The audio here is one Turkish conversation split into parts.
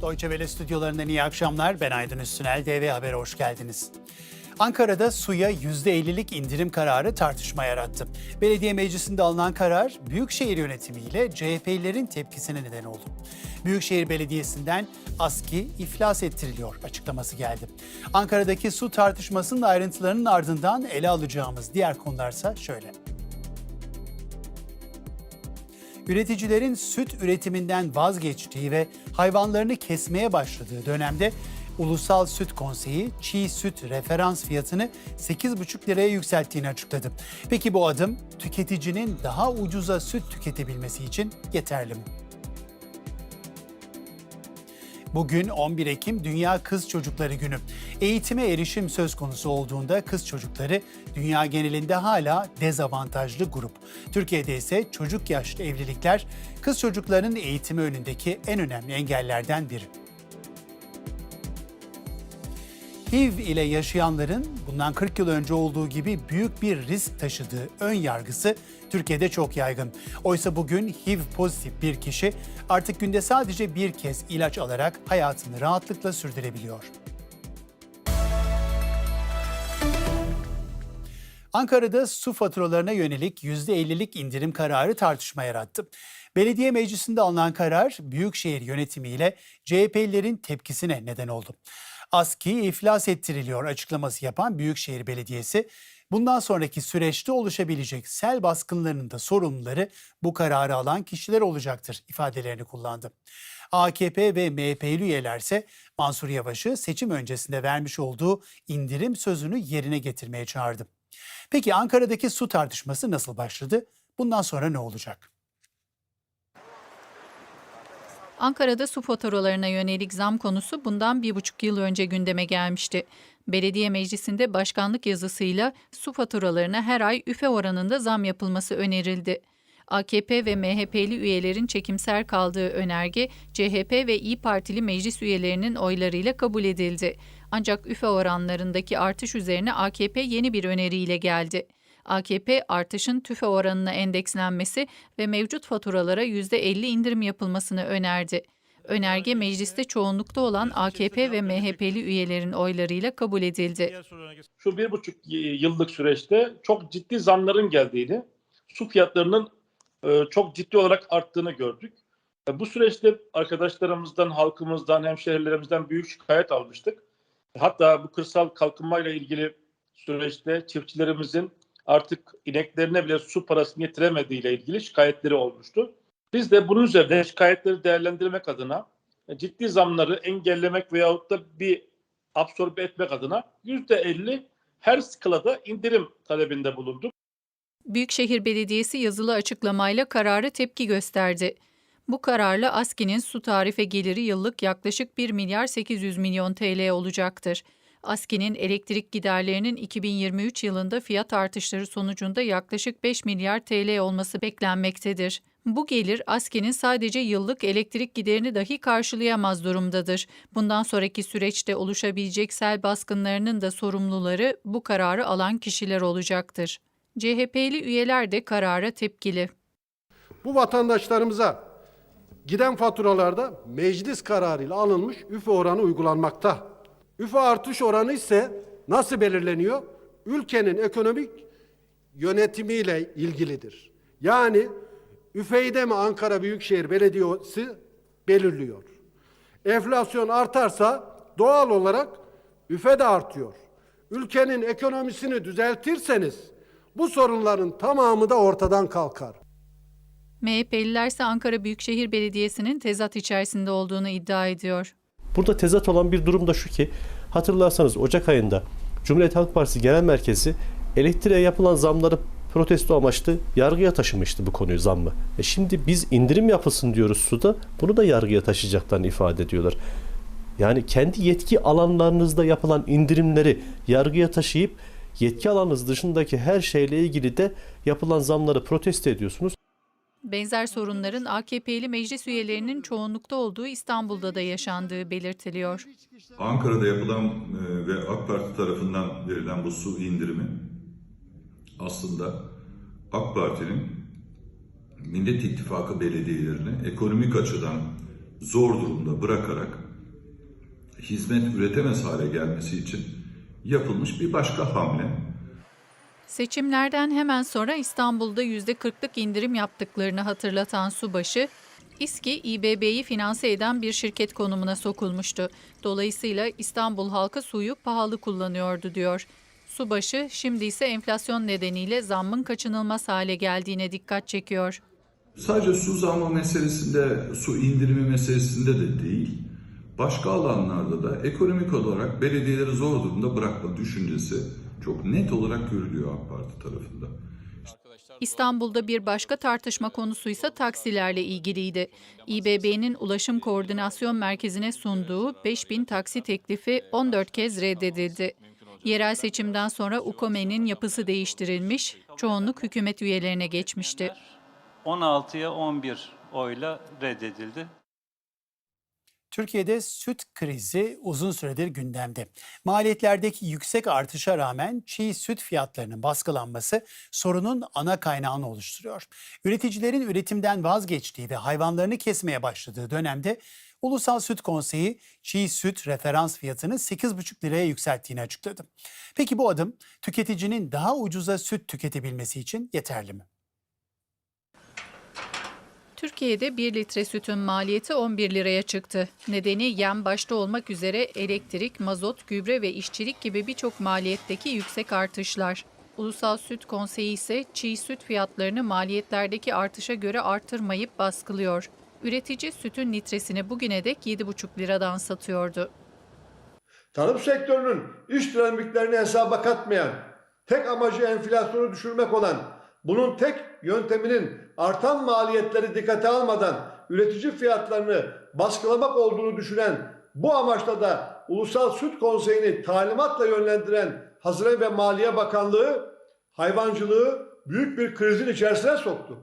Deutsche Welle stüdyolarından iyi akşamlar. Ben Aydın Üstünel, DV Haber'e hoş geldiniz. Ankara'da suya %50'lik indirim kararı tartışma yarattı. Belediye meclisinde alınan karar Büyükşehir yönetimiyle CHP'lilerin tepkisine neden oldu. Büyükşehir Belediyesi'nden ASKİ iflas ettiriliyor açıklaması geldi. Ankara'daki su tartışmasının ayrıntılarının ardından ele alacağımız diğer konularsa şöyle. Üreticilerin süt üretiminden vazgeçtiği ve hayvanlarını kesmeye başladığı dönemde Ulusal Süt Konseyi çiğ süt referans fiyatını 8,5 liraya yükselttiğini açıkladı. Peki bu adım tüketicinin daha ucuza süt tüketebilmesi için yeterli mi? Bugün 11 Ekim Dünya Kız Çocukları Günü. Eğitime erişim söz konusu olduğunda kız çocukları dünya genelinde hala dezavantajlı grup. Türkiye'de ise çocuk yaşlı evlilikler kız çocuklarının eğitimi önündeki en önemli engellerden biri. HIV ile yaşayanların bundan 40 yıl önce olduğu gibi büyük bir risk taşıdığı ön yargısı Türkiye'de çok yaygın. Oysa bugün HIV pozitif bir kişi artık günde sadece bir kez ilaç alarak hayatını rahatlıkla sürdürebiliyor. Ankara'da su faturalarına yönelik %50'lik indirim kararı tartışma yarattı. Belediye meclisinde alınan karar Büyükşehir yönetimiyle CHP'lilerin tepkisine neden oldu. ASKİ iflas ettiriliyor açıklaması yapan Büyükşehir Belediyesi, bundan sonraki süreçte oluşabilecek sel baskınlarının da sorumluları bu kararı alan kişiler olacaktır ifadelerini kullandı. AKP ve MHP'li üyelerse Mansur Yavaş'ı seçim öncesinde vermiş olduğu indirim sözünü yerine getirmeye çağırdı. Peki Ankara'daki su tartışması nasıl başladı? Bundan sonra ne olacak? Ankara'da su faturalarına yönelik zam konusu bundan bir buçuk yıl önce gündeme gelmişti. Belediye meclisinde başkanlık yazısıyla su faturalarına her ay üfe oranında zam yapılması önerildi. AKP ve MHP'li üyelerin çekimser kaldığı önerge CHP ve İyi Partili meclis üyelerinin oylarıyla kabul edildi. Ancak üfe oranlarındaki artış üzerine AKP yeni bir öneriyle geldi. AKP artışın tüfe oranına endekslenmesi ve mevcut faturalara %50 indirim yapılmasını önerdi. Önerge mecliste çoğunlukta olan AKP ve MHP'li üyelerin oylarıyla kabul edildi. Şu bir buçuk yıllık süreçte çok ciddi zamların geldiğini, su fiyatlarının e, çok ciddi olarak arttığını gördük. E, Bu süreçte arkadaşlarımızdan, halkımızdan, hemşehrilerimizden büyük şikayet almıştık. Hatta bu kırsal kalkınmayla ilgili süreçte çiftçilerimizin artık ineklerine bile su parasını getiremediği ile ilgili şikayetleri olmuştu. Biz de bunun üzerine şikayetleri değerlendirmek adına e, ciddi zamları engellemek veyahut da bir absorbe etmek adına %50 her skalada indirim talebinde bulunduk. Büyükşehir Belediyesi yazılı açıklamayla karara tepki gösterdi. Bu kararla ASKİ'nin su tarife geliri yıllık yaklaşık 1 milyar 800 milyon TL olacaktır. ASKİ'nin elektrik giderlerinin 2023 yılında fiyat artışları sonucunda yaklaşık 5 milyar TL olması beklenmektedir. Bu gelir ASKİ'nin sadece yıllık elektrik giderini dahi karşılayamaz durumdadır. Bundan sonraki süreçte oluşabilecek sel baskınlarının da sorumluları bu kararı alan kişiler olacaktır. CHP'li üyeler de karara tepkili. Bu vatandaşlarımıza giden faturalarda meclis kararıyla alınmış üfe oranı uygulanmakta. Üfe artış oranı ise nasıl belirleniyor? Ülkenin ekonomik yönetimiyle ilgilidir. Yani üfeyi de mi Ankara Büyükşehir Belediyesi belirliyor. Enflasyon artarsa doğal olarak üfe de artıyor. Ülkenin ekonomisini düzeltirseniz bu sorunların tamamı da ortadan kalkar. MHP'liler ise Ankara Büyükşehir Belediyesi'nin tezat içerisinde olduğunu iddia ediyor. Burada tezat olan bir durum da şu ki hatırlarsanız Ocak ayında Cumhuriyet Halk Partisi Genel Merkezi elektriğe yapılan zamları protesto amaçlı yargıya taşımıştı bu konuyu zammı. E şimdi biz indirim yapılsın diyoruz suda bunu da yargıya taşıyacaklarını ifade ediyorlar. Yani kendi yetki alanlarınızda yapılan indirimleri yargıya taşıyıp yetki alanınız dışındaki her şeyle ilgili de yapılan zamları protesto ediyorsunuz. Benzer sorunların AKP'li meclis üyelerinin çoğunlukta olduğu İstanbul'da da yaşandığı belirtiliyor. Ankara'da yapılan e, ve AK Parti tarafından verilen bu su indirimi aslında AK Parti'nin Millet İttifakı belediyelerini ekonomik açıdan zor durumda bırakarak hizmet üretemez hale gelmesi için yapılmış bir başka hamle. Seçimlerden hemen sonra İstanbul'da %40'lık indirim yaptıklarını hatırlatan Subaşı, İSKİ İBB'yi finanse eden bir şirket konumuna sokulmuştu. Dolayısıyla İstanbul halkı suyu pahalı kullanıyordu diyor. Subaşı şimdi ise enflasyon nedeniyle zammın kaçınılmaz hale geldiğine dikkat çekiyor. Sadece su zammı meselesinde, su indirimi meselesinde de değil, başka alanlarda da ekonomik olarak belediyeleri zor durumda bırakma düşüncesi çok net olarak görülüyor AK Parti tarafından. İstanbul'da bir başka tartışma konusu ise taksilerle ilgiliydi. İBB'nin Ulaşım Koordinasyon Merkezi'ne sunduğu 5000 taksi teklifi 14 kez reddedildi. Yerel seçimden sonra UKOME'nin yapısı değiştirilmiş, çoğunluk hükümet üyelerine geçmişti. 16'ya 11 oyla reddedildi. Türkiye'de süt krizi uzun süredir gündemde. Maliyetlerdeki yüksek artışa rağmen çiğ süt fiyatlarının baskılanması sorunun ana kaynağını oluşturuyor. Üreticilerin üretimden vazgeçtiği ve hayvanlarını kesmeye başladığı dönemde Ulusal Süt Konseyi çiğ süt referans fiyatını 8,5 liraya yükselttiğini açıkladı. Peki bu adım tüketicinin daha ucuza süt tüketebilmesi için yeterli mi? Türkiye'de 1 litre sütün maliyeti 11 liraya çıktı. Nedeni yem başta olmak üzere elektrik, mazot, gübre ve işçilik gibi birçok maliyetteki yüksek artışlar. Ulusal Süt Konseyi ise çiğ süt fiyatlarını maliyetlerdeki artışa göre artırmayıp baskılıyor. Üretici sütün litresini bugüne dek 7,5 liradan satıyordu. Tarım sektörünün iş dinamiklerini hesaba katmayan, tek amacı enflasyonu düşürmek olan, bunun tek yönteminin artan maliyetleri dikkate almadan üretici fiyatlarını baskılamak olduğunu düşünen, bu amaçla da Ulusal Süt Konseyi'ni talimatla yönlendiren Hazine ve Maliye Bakanlığı hayvancılığı büyük bir krizin içerisine soktu.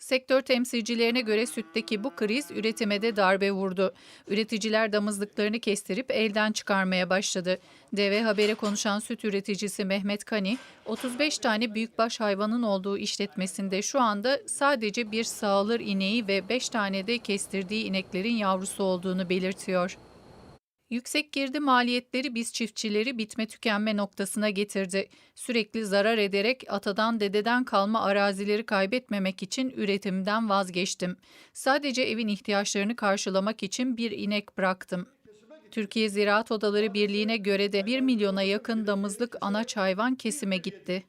Sektör temsilcilerine göre sütteki bu kriz üretime de darbe vurdu. Üreticiler damızlıklarını kestirip elden çıkarmaya başladı. DV Haber'e konuşan süt üreticisi Mehmet Kani, 35 tane büyükbaş hayvanın olduğu işletmesinde şu anda sadece bir sağılır ineği ve 5 tane de kestirdiği ineklerin yavrusu olduğunu belirtiyor. Yüksek girdi maliyetleri biz çiftçileri bitme tükenme noktasına getirdi. Sürekli zarar ederek atadan dededen kalma arazileri kaybetmemek için üretimden vazgeçtim. Sadece evin ihtiyaçlarını karşılamak için bir inek bıraktım. Türkiye Ziraat Odaları Birliği'ne göre de 1 milyona yakın damızlık anaç hayvan kesime gitti.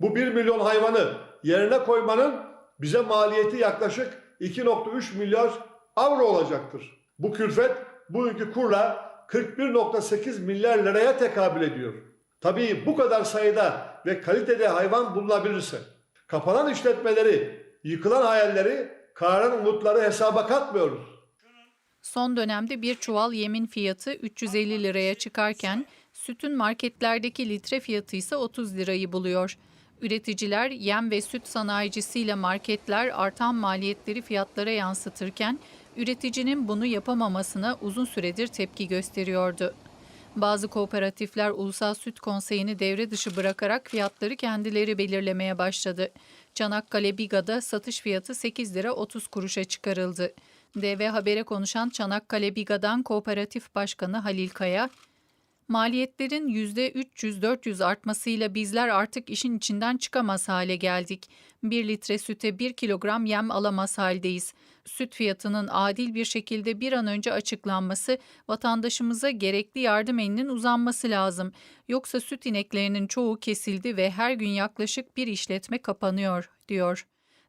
Bu 1 milyon hayvanı yerine koymanın bize maliyeti yaklaşık 2.3 milyar avro olacaktır. Bu külfet bugünkü kurla 41.8 milyar liraya tekabül ediyor. Tabii bu kadar sayıda ve kalitede hayvan bulunabilirse, kapanan işletmeleri, yıkılan hayalleri, kararan umutları hesaba katmıyoruz. Son dönemde bir çuval yemin fiyatı 350 liraya çıkarken sütün marketlerdeki litre fiyatı ise 30 lirayı buluyor. Üreticiler, yem ve süt sanayicisiyle marketler artan maliyetleri fiyatlara yansıtırken üreticinin bunu yapamamasına uzun süredir tepki gösteriyordu. Bazı kooperatifler Ulusal Süt Konseyi'ni devre dışı bırakarak fiyatları kendileri belirlemeye başladı. Çanakkale Biga'da satış fiyatı 8 lira 30 kuruşa çıkarıldı. DV Haber'e konuşan Çanakkale Biga'dan Kooperatif Başkanı Halil Kaya, Maliyetlerin %300-400 artmasıyla bizler artık işin içinden çıkamaz hale geldik. 1 litre süte 1 kilogram yem alamaz haldeyiz. Süt fiyatının adil bir şekilde bir an önce açıklanması, vatandaşımıza gerekli yardım elinin uzanması lazım. Yoksa süt ineklerinin çoğu kesildi ve her gün yaklaşık bir işletme kapanıyor, diyor.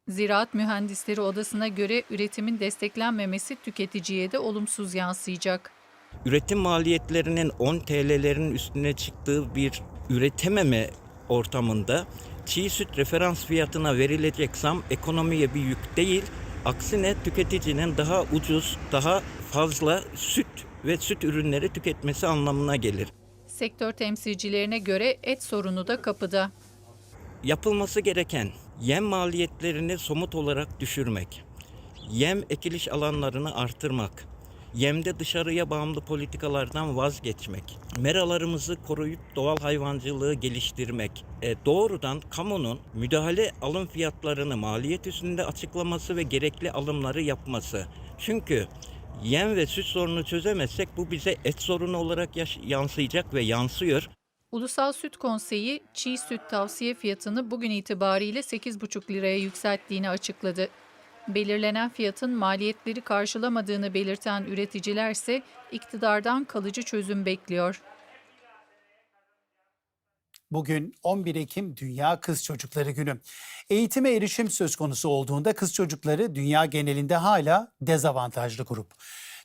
Ziraat Mühendisleri Odası'na göre üretimin desteklenmemesi tüketiciye de olumsuz yansıyacak. Üretim maliyetlerinin 10 TL'lerin üstüne çıktığı bir üretememe ortamında çiğ süt referans fiyatına verilecek zam ekonomiye bir yük değil, aksine tüketicinin daha ucuz, daha fazla süt ve süt ürünleri tüketmesi anlamına gelir. Sektör temsilcilerine göre et sorunu da kapıda. Yapılması gereken yem maliyetlerini somut olarak düşürmek, yem ekiliş alanlarını artırmak, yemde dışarıya bağımlı politikalardan vazgeçmek, meralarımızı koruyup doğal hayvancılığı geliştirmek, e, doğrudan kamunun müdahale alım fiyatlarını maliyet üstünde açıklaması ve gerekli alımları yapması. Çünkü Yem ve süt sorunu çözemezsek bu bize et sorunu olarak yansıyacak ve yansıyor. Ulusal Süt Konseyi çiğ süt tavsiye fiyatını bugün itibariyle 8,5 liraya yükselttiğini açıkladı. Belirlenen fiyatın maliyetleri karşılamadığını belirten üreticilerse iktidardan kalıcı çözüm bekliyor. Bugün 11 Ekim Dünya Kız Çocukları Günü. Eğitime erişim söz konusu olduğunda kız çocukları dünya genelinde hala dezavantajlı grup.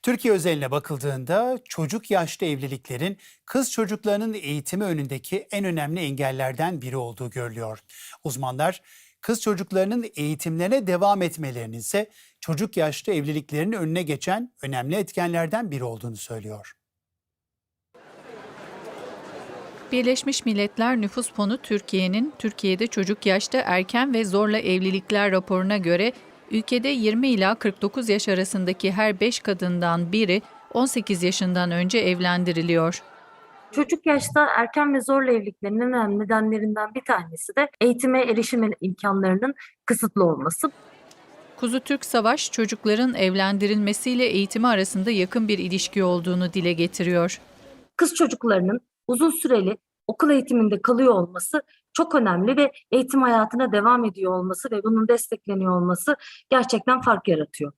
Türkiye özeline bakıldığında çocuk yaşta evliliklerin kız çocuklarının eğitimi önündeki en önemli engellerden biri olduğu görülüyor. Uzmanlar kız çocuklarının eğitimlerine devam etmelerinin ise çocuk yaşta evliliklerin önüne geçen önemli etkenlerden biri olduğunu söylüyor. Birleşmiş Milletler Nüfus Fonu Türkiye'nin Türkiye'de çocuk yaşta erken ve zorla evlilikler raporuna göre ülkede 20 ila 49 yaş arasındaki her 5 kadından biri 18 yaşından önce evlendiriliyor. Çocuk yaşta erken ve zorla evliliklerin en önemli nedenlerinden bir tanesi de eğitime erişim imkanlarının kısıtlı olması. Kuzu Türk Savaş çocukların evlendirilmesiyle eğitimi arasında yakın bir ilişki olduğunu dile getiriyor. Kız çocuklarının uzun süreli okul eğitiminde kalıyor olması çok önemli ve eğitim hayatına devam ediyor olması ve bunun destekleniyor olması gerçekten fark yaratıyor.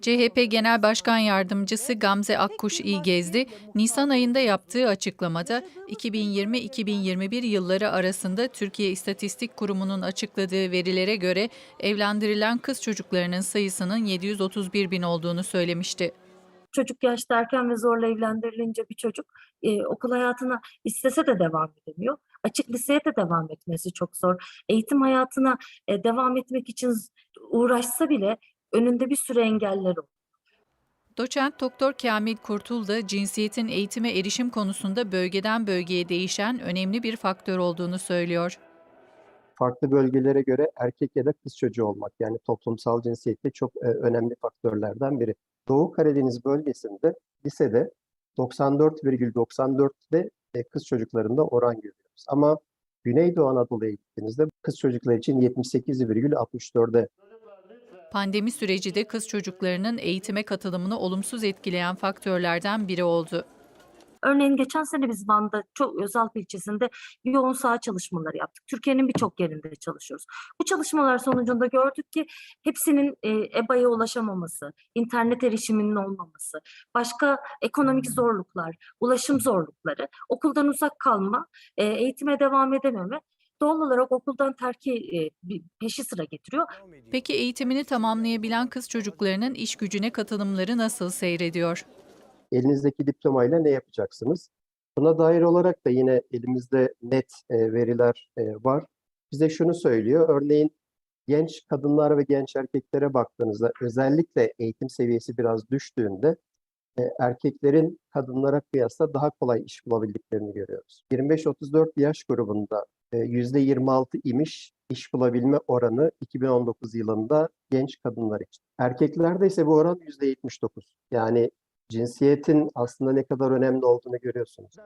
CHP Genel Başkan Yardımcısı Gamze Akkuş İlgezdi, Nisan ayında yaptığı açıklamada 2020-2021 yılları arasında Türkiye İstatistik Kurumu'nun açıkladığı verilere göre evlendirilen kız çocuklarının sayısının 731 bin olduğunu söylemişti. Çocuk yaşta erken ve zorla evlendirilince bir çocuk e, okul hayatına istese de devam edemiyor. Açık liseye de devam etmesi çok zor. Eğitim hayatına e, devam etmek için uğraşsa bile önünde bir sürü engeller oluyor. Doçent Doktor Kamil Kurtul da cinsiyetin eğitime erişim konusunda bölgeden bölgeye değişen önemli bir faktör olduğunu söylüyor. farklı bölgelere göre erkek ya da kız çocuğu olmak yani toplumsal cinsiyette çok e, önemli faktörlerden biri. Doğu Karadeniz bölgesinde lisede 94,94'de e, kız çocuklarında oran görüyoruz. Ama Güneydoğu Anadolu'ya gittiğinizde kız çocuklar için 78,64'de Pandemi süreci de kız çocuklarının eğitime katılımını olumsuz etkileyen faktörlerden biri oldu. Örneğin geçen sene biz Van'da çok Özalp ilçesinde yoğun saha çalışmaları yaptık. Türkiye'nin birçok yerinde çalışıyoruz. Bu çalışmalar sonucunda gördük ki hepsinin e, EBA'ya ulaşamaması, internet erişiminin olmaması, başka ekonomik zorluklar, ulaşım zorlukları, okuldan uzak kalma, e, eğitime devam edememe doğal olarak okuldan terki e, peşi sıra getiriyor. Peki eğitimini tamamlayabilen kız çocuklarının iş gücüne katılımları nasıl seyrediyor? elinizdeki diplomayla ne yapacaksınız? Buna dair olarak da yine elimizde net e, veriler e, var. Bize şunu söylüyor. Örneğin genç kadınlar ve genç erkeklere baktığınızda özellikle eğitim seviyesi biraz düştüğünde e, erkeklerin kadınlara kıyasla daha kolay iş bulabildiklerini görüyoruz. 25-34 yaş grubunda %26 imiş iş bulabilme oranı 2019 yılında genç kadınlar için. Erkeklerde ise bu oran %79. Yani cinsiyetin aslında ne kadar önemli olduğunu görüyorsunuz.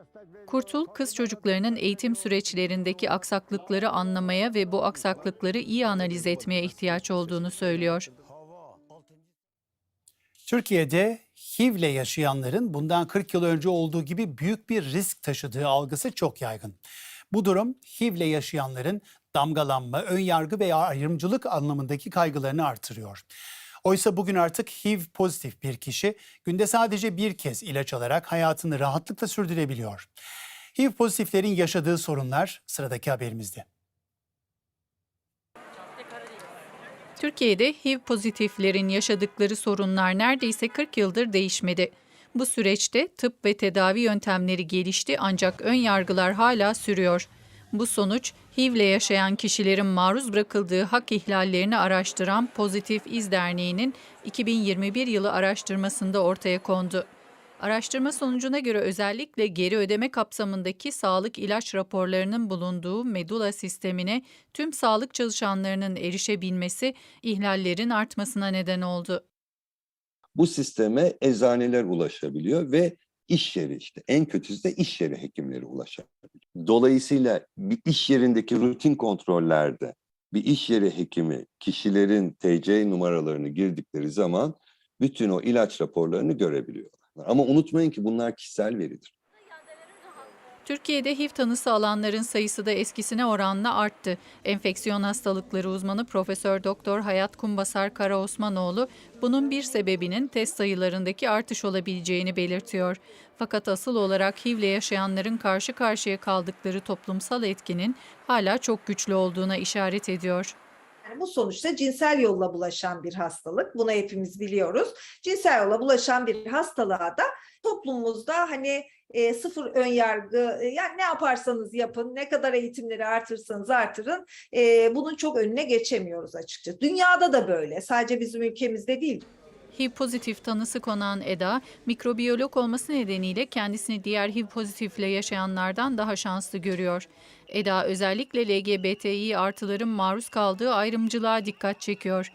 Kurtul, kız çocuklarının eğitim süreçlerindeki aksaklıkları anlamaya ve bu aksaklıkları iyi analiz etmeye ihtiyaç olduğunu söylüyor. Türkiye'de HIV'le yaşayanların bundan 40 yıl önce olduğu gibi büyük bir risk taşıdığı algısı çok yaygın. Bu durum HIV'le yaşayanların damgalanma, önyargı veya ayrımcılık anlamındaki kaygılarını artırıyor. Oysa bugün artık HIV pozitif bir kişi günde sadece bir kez ilaç alarak hayatını rahatlıkla sürdürebiliyor. HIV pozitiflerin yaşadığı sorunlar sıradaki haberimizde. Türkiye'de HIV pozitiflerin yaşadıkları sorunlar neredeyse 40 yıldır değişmedi. Bu süreçte tıp ve tedavi yöntemleri gelişti ancak ön yargılar hala sürüyor. Bu sonuç HIV ile yaşayan kişilerin maruz bırakıldığı hak ihlallerini araştıran Pozitif İz Derneği'nin 2021 yılı araştırmasında ortaya kondu. Araştırma sonucuna göre özellikle geri ödeme kapsamındaki sağlık ilaç raporlarının bulunduğu medula sistemine tüm sağlık çalışanlarının erişebilmesi ihlallerin artmasına neden oldu. Bu sisteme eczaneler ulaşabiliyor ve iş yeri işte en kötüsü de iş yeri hekimleri ulaşabiliyor. Dolayısıyla bir iş yerindeki rutin kontrollerde bir iş yeri hekimi kişilerin TC numaralarını girdikleri zaman bütün o ilaç raporlarını görebiliyorlar. Ama unutmayın ki bunlar kişisel veridir. Türkiye'de HIV tanısı alanların sayısı da eskisine oranla arttı. Enfeksiyon hastalıkları uzmanı Profesör Doktor Hayat Kumbasar Karaosmanoğlu bunun bir sebebinin test sayılarındaki artış olabileceğini belirtiyor. Fakat asıl olarak HIV ile yaşayanların karşı karşıya kaldıkları toplumsal etkinin hala çok güçlü olduğuna işaret ediyor. Yani bu sonuçta cinsel yolla bulaşan bir hastalık. Bunu hepimiz biliyoruz. Cinsel yolla bulaşan bir hastalığa da toplumumuzda hani e, sıfır ön yargı, e, yani ne yaparsanız yapın, ne kadar eğitimleri artırsanız artırın, e, bunun çok önüne geçemiyoruz açıkçası. Dünyada da böyle, sadece bizim ülkemizde değil. HIV pozitif tanısı konan Eda, mikrobiyolog olması nedeniyle kendisini diğer HIV pozitifle yaşayanlardan daha şanslı görüyor. Eda özellikle LGBTİ artıların maruz kaldığı ayrımcılığa dikkat çekiyor.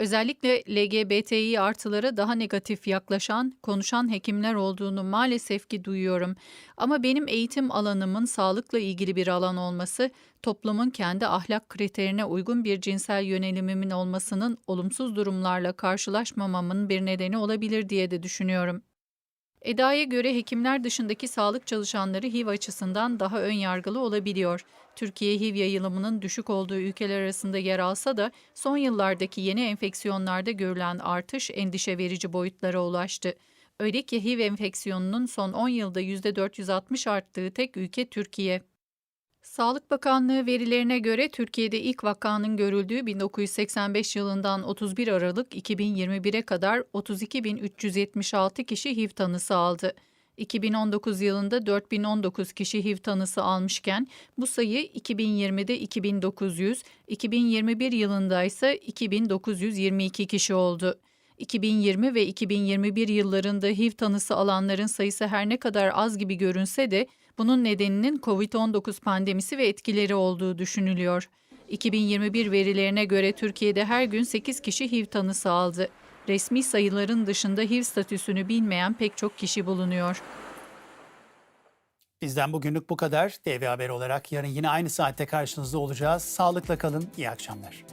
Özellikle LGBTİ artılara daha negatif yaklaşan, konuşan hekimler olduğunu maalesef ki duyuyorum. Ama benim eğitim alanımın sağlıkla ilgili bir alan olması, toplumun kendi ahlak kriterine uygun bir cinsel yönelimimin olmasının olumsuz durumlarla karşılaşmamamın bir nedeni olabilir diye de düşünüyorum. Eda'ya göre hekimler dışındaki sağlık çalışanları HIV açısından daha ön yargılı olabiliyor. Türkiye HIV yayılımının düşük olduğu ülkeler arasında yer alsa da son yıllardaki yeni enfeksiyonlarda görülen artış endişe verici boyutlara ulaştı. Öyle ki HIV enfeksiyonunun son 10 yılda %460 arttığı tek ülke Türkiye. Sağlık Bakanlığı verilerine göre Türkiye'de ilk vakanın görüldüğü 1985 yılından 31 Aralık 2021'e kadar 32.376 kişi HIV tanısı aldı. 2019 yılında 4019 kişi HIV tanısı almışken bu sayı 2020'de 2900, 2021 yılında ise 2922 kişi oldu. 2020 ve 2021 yıllarında HIV tanısı alanların sayısı her ne kadar az gibi görünse de bunun nedeninin COVID-19 pandemisi ve etkileri olduğu düşünülüyor. 2021 verilerine göre Türkiye'de her gün 8 kişi HIV tanısı aldı. Resmi sayıların dışında HIV statüsünü bilmeyen pek çok kişi bulunuyor. Bizden bugünlük bu kadar. TV Haber olarak yarın yine aynı saatte karşınızda olacağız. Sağlıkla kalın, iyi akşamlar.